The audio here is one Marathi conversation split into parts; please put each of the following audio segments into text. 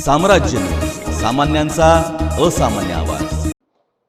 साम्राज्य. सामान्यांचा असामान्य आवाज.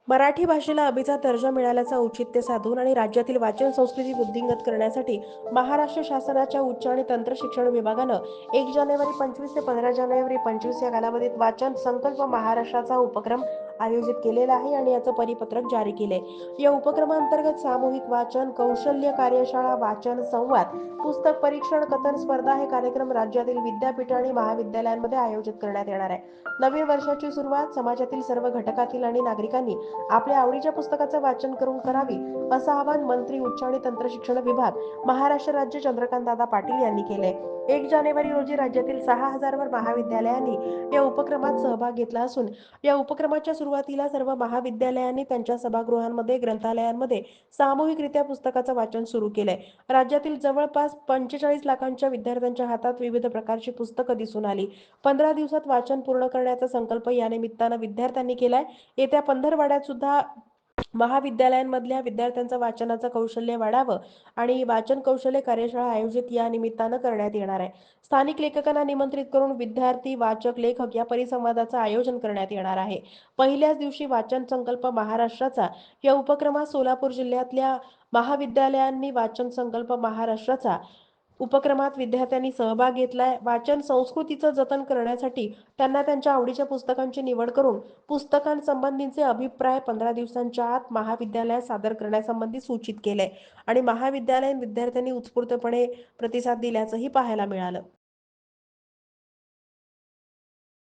मराठी भाषेला अभिजात दर्जा मिळाल्याचं औचित्य साधून आणि राज्यातील वाचन संस्कृती वृद्धिंगत करण्यासाठी महाराष्ट्र शासनाच्या उच्च आणि तंत्र शिक्षण विभागानं एक जानेवारी पंचवीस ते पंधरा जानेवारी पंचवीस या कालावधीत वाचन संकल्प महाराष्ट्राचा उपक्रम आयोजित केलेला आहे आणि याचं परिपत्रक जारी केले या उपक्रमांतर्गत सामूहिक वाचन कौशल्य कार्यशाळा वाचन संवाद पुस्तक परीक्षण कथन स्पर्धा हे कार्यक्रम राज्यातील विद्यापीठ आणि महाविद्यालयांमध्ये आयोजित करण्यात येणार आहे. नवीन वर्षाची सुरुवात समाजातील सर्व घटकातील आणि नागरिकांनी आपल्या आवडीच्या पुस्तकाचं वाचन करून करावी असं आवाहन मंत्री उच्च आणि तंत्र शिक्षण विभाग महाराष्ट्र राज्य चंद्रकांत दादा पाटील यांनी केले एक जानेवारी रोजी राज्यातील सहा हजारवर महाविद्यालयांनी या उपक्रमात सहभाग घेतला असून या उपक्रमाच्या सुरुवातीला सर्व महाविद्यालयांनी त्यांच्या सभागृहांमध्ये ग्रंथालयांमध्ये सामूहिकरित्या पुस्तकाचं वाचन सुरू केलंय. राज्यातील जवळपास पंचेचाळीस लाखांच्या विद्यार्थ्यांच्या हातात विविध प्रकारची पुस्तकं दिसून आली. पंधरा दिवसात वाचन पूर्ण करण्याचा संकल्प या निमित्तानं विद्यार्थ्यांनी केलाय. येत्या पंधरवाड्यात सुद्धा महाविद्यालयांमधल्या विद्यार्थ्यांचं वाचनाचं कौशल्य वाढावं आणि वाचन कौशल्य कार्यशाळा आयोजित या निमित्तानं करण्यात येणार आहे. स्थानिक लेखकांना निमंत्रित करून विद्यार्थी वाचक लेखक या परिसंवादाचं आयोजन करण्यात येणार आहे. पहिल्याच दिवशी वाचन संकल्प महाराष्ट्राचा या उपक्रमात सोलापूर जिल्ह्यातल्या महाविद्यालयांनी वाचन संकल्प महाराष्ट्राचा उपक्रमात विद्यार्थ्यांनी सहभाग घेतलाय. वाचन संस्कृतीचं जतन करण्यासाठी त्यांना त्यांच्या आवडीच्या पुस्तकांची निवड करून पुस्तकांसंबंधीचे अभिप्राय पंधरा दिवसांच्या आत महाविद्यालयात सादर करण्यासंबंधी सूचित केलंय. आणि महाविद्यालयीन विद्यार्थ्यांनी उत्स्फूर्तपणे प्रतिसाद दिल्याचंही पाहायला मिळालं.